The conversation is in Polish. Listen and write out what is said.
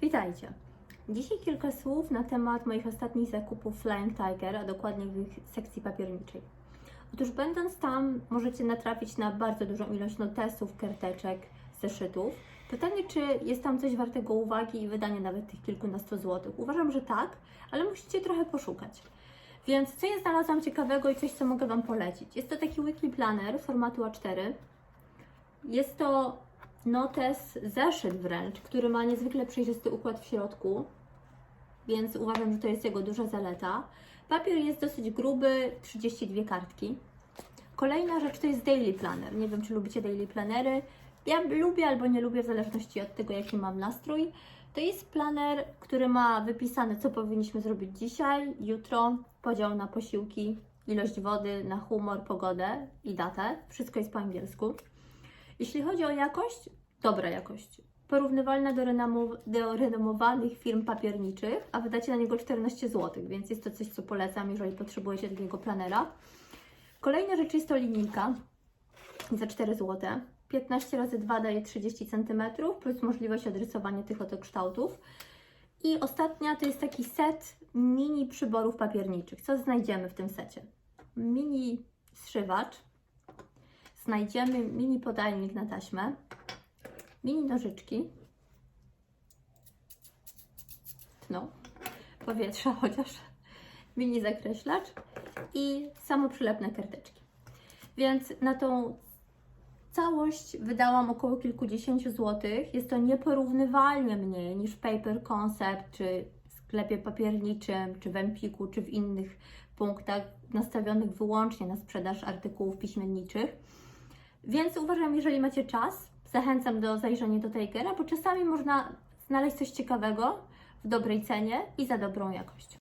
Witajcie. Dzisiaj kilka słów na temat moich ostatnich zakupów Flying Tiger, a dokładnie w ich sekcji papierniczej. Otóż będąc tam możecie natrafić na bardzo dużą ilość notesów, karteczek, zeszytów. Pytanie, czy jest tam coś wartego uwagi i wydania nawet tych kilkunastu złotych? Uważam, że tak, ale musicie trochę poszukać. Więc co ja znalazłam ciekawego i coś, co mogę Wam polecić? Jest to taki weekly planner formatu A4. Jest to notes, zeszyt wręcz, który ma niezwykle przejrzysty układ w środku, więc uważam, że to jest jego duża zaleta. Papier jest dosyć gruby, 32 kartki. Kolejna rzecz to jest daily planner. Nie wiem, czy lubicie daily planery. Ja lubię albo nie lubię, w zależności od tego, jaki mam nastrój. To jest planer, który ma wypisane, co powinniśmy zrobić dzisiaj, jutro, podział na posiłki, ilość wody, na humor, pogodę i datę. Wszystko jest po angielsku. Jeśli chodzi o jakość, dobra jakość. Porównywalna do, renomu- do renomowanych firm papierniczych, a wydacie na niego 14 zł, więc jest to coś, co polecam, jeżeli potrzebujecie takiego planera. Kolejna rzecz jest to linijka za 4 zł. 15 razy 2 daje 30 cm, plus możliwość odrysowania tych oto kształtów. I ostatnia to jest taki set mini przyborów papierniczych. Co znajdziemy w tym secie? Mini zszywacz, znajdziemy mini podajnik na taśmę, mini nożyczki, tną powietrza chociaż, mini zakreślacz i samoprzylepne karteczki. Więc na tą całość wydałam około kilkudziesięciu złotych. Jest to nieporównywalnie mniej niż Paper Concept, czy w sklepie papierniczym, czy w Empiku, czy w innych punktach nastawionych wyłącznie na sprzedaż artykułów piśmienniczych. Więc uważam, jeżeli macie czas, zachęcam do zajrzenia do Tigera, bo czasami można znaleźć coś ciekawego w dobrej cenie i za dobrą jakość.